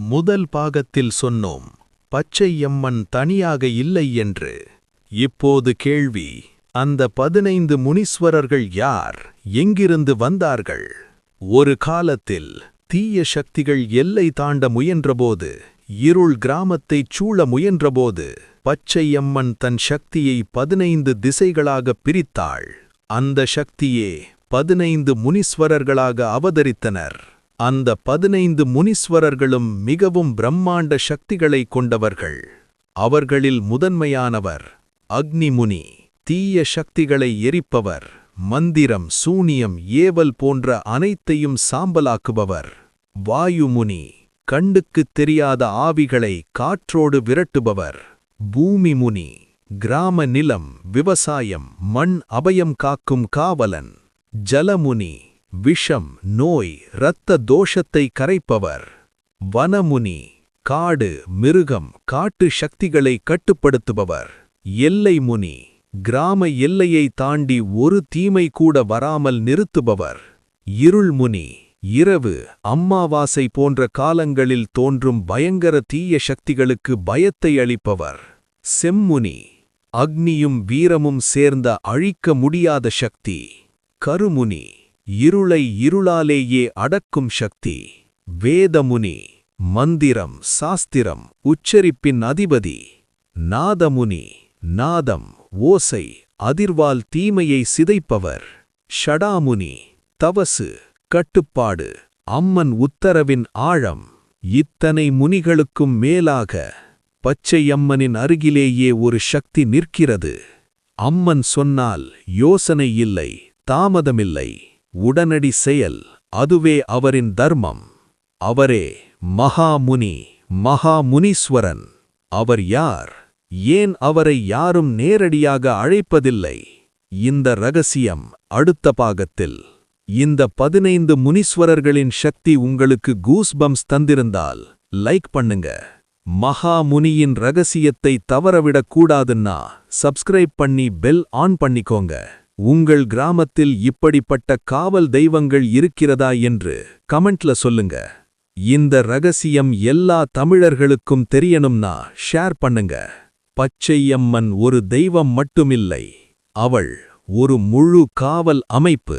முதல் பாகத்தில் சொன்னோம் பச்சையம்மன் தனியாக இல்லை என்று. இப்போது கேள்வி அந்த பதினைந்து முனீஸ்வரர்கள் யார் எங்கிருந்து வந்தார்கள்? ஒரு காலத்தில் தீய சக்திகள் எல்லை தாண்ட முயன்றபோது இருள் கிராமத்தைச் சூழ முயன்றபோது பச்சையம்மன் தன் சக்தியை பதினைந்து திசைகளாகப் பிரித்தாள். அந்த சக்தியே பதினைந்து முனீஸ்வரர்களாக அவதரித்தனர். அந்த பதினைந்து முனீஸ்வரர்களும் மிகவும் பிரம்மாண்ட சக்திகளை கொண்டவர்கள். அவர்களில் முதன்மையானவர் அக்னிமுனி தீய சக்திகளை எரிப்பவர் மந்திரம் சூனியம் ஏவல் போன்ற அனைத்தையும் சாம்பலாக்குபவர். வாயுமுனி கண்டுக்குத் தெரியாத ஆவிகளை காற்றோடு விரட்டுபவர். பூமி முனி கிராம நிலம் விவசாயம் மண் அபயம் காக்கும் காவலன். ஜலமுனி விஷம் நோய் இரத்த தோஷத்தை கரைப்பவர். வனமுனி காடு மிருகம் காட்டு சக்திகளை கட்டுப்படுத்துபவர். எல்லை முனி கிராம எல்லையை தாண்டி ஒரு தீமை கூட வராமல் நிறுத்துபவர். இருள்முனி இரவு அம்மாவாசை போன்ற காலங்களில் தோன்றும் பயங்கர தீய சக்திகளுக்கு பயத்தை அளிப்பவர். செம்முனி அக்னியும் வீரமும் சேர்ந்த அழிக்க முடியாத சக்தி. கருமுனி இருளை இருளாலேயே அடக்கும் சக்தி. வேதமுனி மந்திரம் சாஸ்திரம் உச்சரிப்பின் அதிபதி. நாதமுனி நாதம் ஓசை அதிர்வால் தீமையை சிதைப்பவர். ஷடாமுனி தவசு கட்டுப்பாடு அம்மன் உத்தரவின் ஆழம். இத்தனை முனிகளுக்கும் மேலாக பச்சையம்மனின் அருகிலேயே ஒரு சக்தி நிற்கிறது. அம்மன் சொன்னால் யோசனை இல்லை தாமதமில்லை. உடனடி செயல் அதுவே அவரின் தர்மம். அவரே மகாமுனி மகாமுனீஸ்வரன். அவர் யார்? ஏன் அவரை யாரும் நேரடியாக அழைப்பதில்லை? இந்த ரகசியம் அடுத்த பாகத்தில். இந்த பதினைந்து முனீஸ்வரர்களின் சக்தி உங்களுக்கு கூஸ்பம்ஸ் தந்திருந்தால் லைக் பண்ணுங்க. மகா முனியின் ரகசியத்தை தவறவிடக் கூடாதுன்னா சப்ஸ்கிரைப் பண்ணி பெல் ஆன் பண்ணிக்கோங்க. உங்கள் கிராமத்தில் இப்படிப்பட்ட காவல் தெய்வங்கள் இருக்கிறதா என்று கமெண்ட்ல சொல்லுங்க. இந்த ரகசியம் எல்லா தமிழர்களுக்கும் தெரியணும்னா ஷேர் பண்ணுங்க. பச்சையம்மன் ஒரு தெய்வம் மட்டுமில்லை. அவள் ஒரு முழு காவல் அமைப்பு.